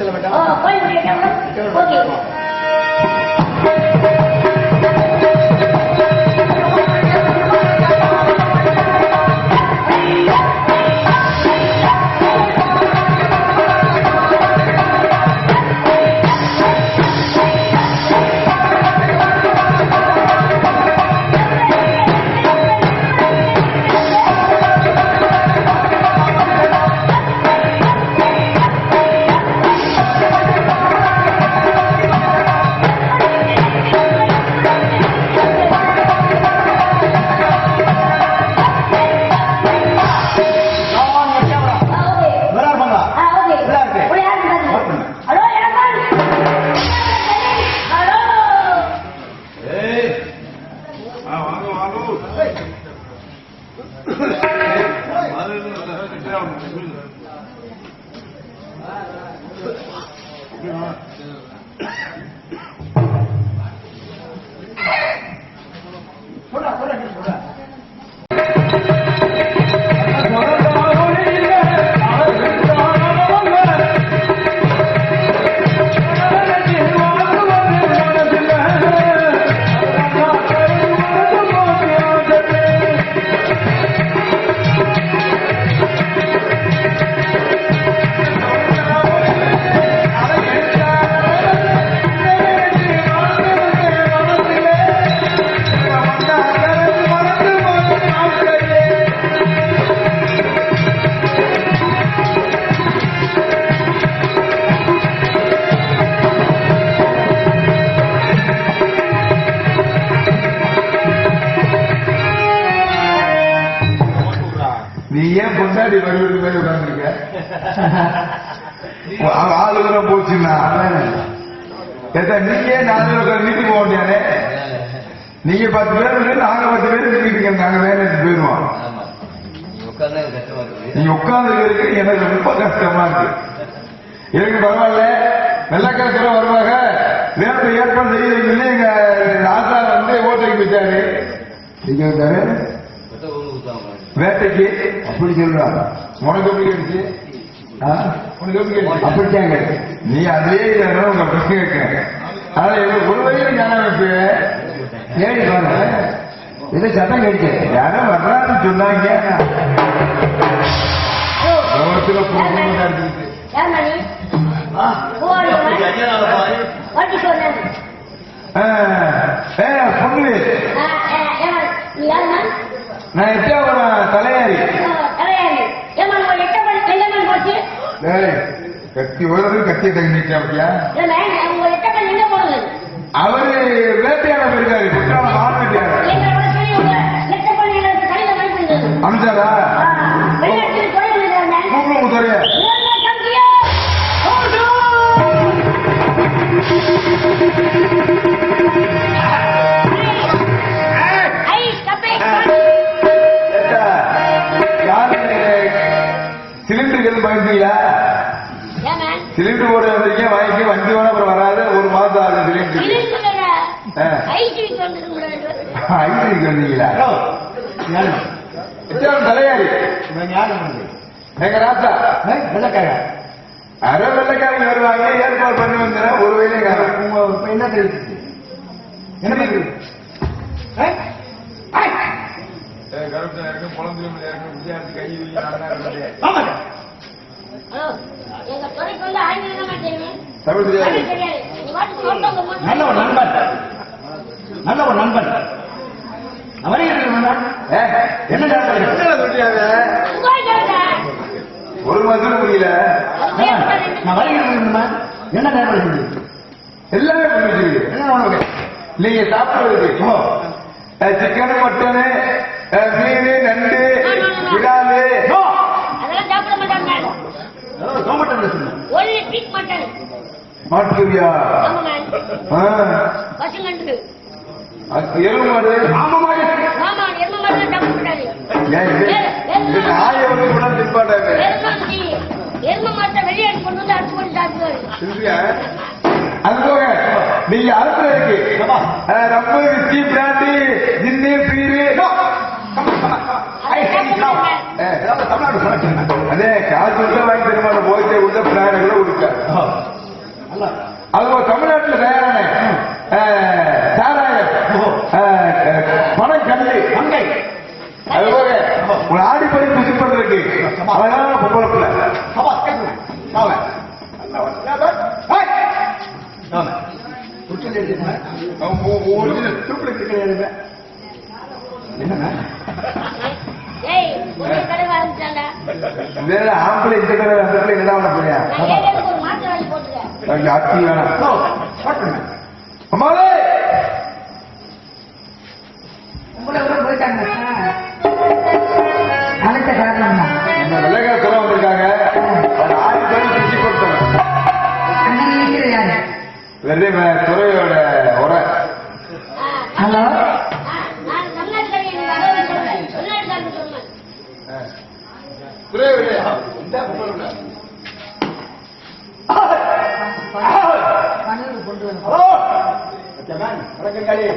செல்ல வேண்டாம் ஏன் பொண்டாடி வருவது மாதிரி உட்காந்துருக்க ஆளு தூரம் போச்சுன்னா? ஏத்தா நீங்க நாலு வீட்டுக்கு போக முடியாதே நீங்க பத்து பேர் நாங்க பத்து பேர் வீட்டுக்கு. நாங்க வேலை போயிருவோம் நீங்க உட்கார்ந்து இருக்கு. எனக்கு ரொம்ப கஷ்டமா இருக்கு. எனக்கு பரவாயில்ல. வெள்ளக்காரத்துல வருவாங்க வேறு ஏற்பாடு செய்யறீங்கன்னு எங்க ராஜா வந்து ஓட்டைக்கு போயிட்டாரு. இங்க வந்தாரு வேட்டைக்கு அப்படி சொல்றா உனக்கு எப்படி கேட்டுச்சு அப்படித்தாங்க நீ அதே உங்க பிரச்சனை கேட்க இவங்க ஒரு வகையில ஞானம் வைப்பு ஏடி பாருங்க இது சத்தம் கேட்டுச்சு யாரோ வர்றான்னு சொன்னாங்க கவனத்துல பொண்ணு நான் தலையாரி. தலையாரி. எட்ட போச்சு? டேய், கத்தி ஒரு கத்தியை தங்கிட்டா அப்படியா? அவரு வேட்டையாட போயிருக்காரு. குற்றாலம் ஆண் வேட்டையாட எங்க கூட சொல்லி சிலிண்டருக்கு எதுவும் பயந்தீங்களா? சிலிண்டர் போட வந்திருக்கீங்க வாங்கி வண்டி வேணா அப்புறம் வராது ஒரு மாசம் ஆகுது சிலிண்டர் வந்தீங்களா தலையாரி? வந்து? எங்க ராஜா வெள்ளக்காரா அரை வெள்ளைக்காரங்க வருவாங்க ஏற்பாடு பண்ணி வந்தேன் ஒரு இப்ப என்ன தெரியுது? என்ன தெரியுது? ஹலோ எங்க துறைக்கு வந்து ஆங்கிலம் தான் தெரியும் தமிழ் தெரியாது. நல்ல ஒரு நண்பன். நல்ல ஒரு நண்பன். என்ன ஒரு மாசம் புரியல. நான் வருகிறேன் என்ன இருக்கு? எல்லாமே புரிஞ்சுது. என்ன உணவு நீங்க சாப்பிடுறதுக்கு சிக்கன் மட்டனு மீன் நண்டு விடாது நோ அதெல்லாம் சாப்பிட மாட்டாங்க சோமட்டன் பேசுங்க ஒன்லி பிக் மட்டன் மாட்டுக்கறியா ஆமா மேம் ஆ, பசுங்கண்டு அது எருவு மாடு ஆமாமா ஆமா எரும மாடு சாப்பிட கூடாது ஏன் இது இது நாயை வந்து கூட தின்பாட்டாங்க எரும எரும மாட்டை வெளியே கொண்டு வந்து அடிச்சு கொண்டு சாப்பிடுவாரு. இல்லையா? அது போக நீங்க அறுப்புல இருக்கு. ரப்பு விச்சி பிராண்டி ஜின்னு பீரு. அதே காசு நல்லா அது ஒரு தமிழ்நாட்டில் தயாரான சாராயம் பணம் கண்டு மங்கை அது போக ஒரு ஆடிப்படி குசி பண்றதுக்கு அழகான பொம்பளை பிள்ளை சபா கேட்குங்க சாவ நல்லா வந்து. ஏன் பார்? ஏய்! சாவ. உச்சல் எடுத்துக்கங்க. அவன் ஒ- ஒரிஜினல் தூக்குல இருக்கிறது என்னங்க ஏய் ஒரு கடை வாங்கிட்டாண்டா வேற ஆம்பளை இந்த கடை அந்த கடை என்ன பண்ண போறியா நான் ஏரியாவுக்கு ஒரு மாத்திரை வாங்கி போட்டுக்கிறேன் எனக்கு அத்தி வேணாம் அம்மாவே உங்களை விட போயிட்டாங்க அழைச்ச காரணம் தான் வெள்ளைக்கார சொல்ல வந்திருக்காங்க பண்றோம் அண்ணன் நினைக்கிறது யாரு வெறும் துறையோட ठिकाणी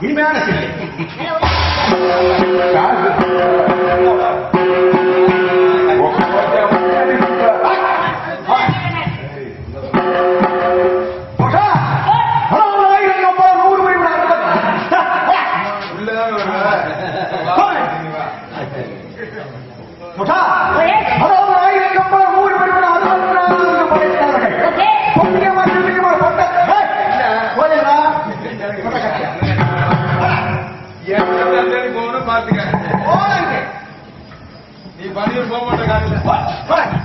Be mad at லண்டன் போகணும் பாத்துக்க நீ பண்ணிட்டு போக மாட்டேன்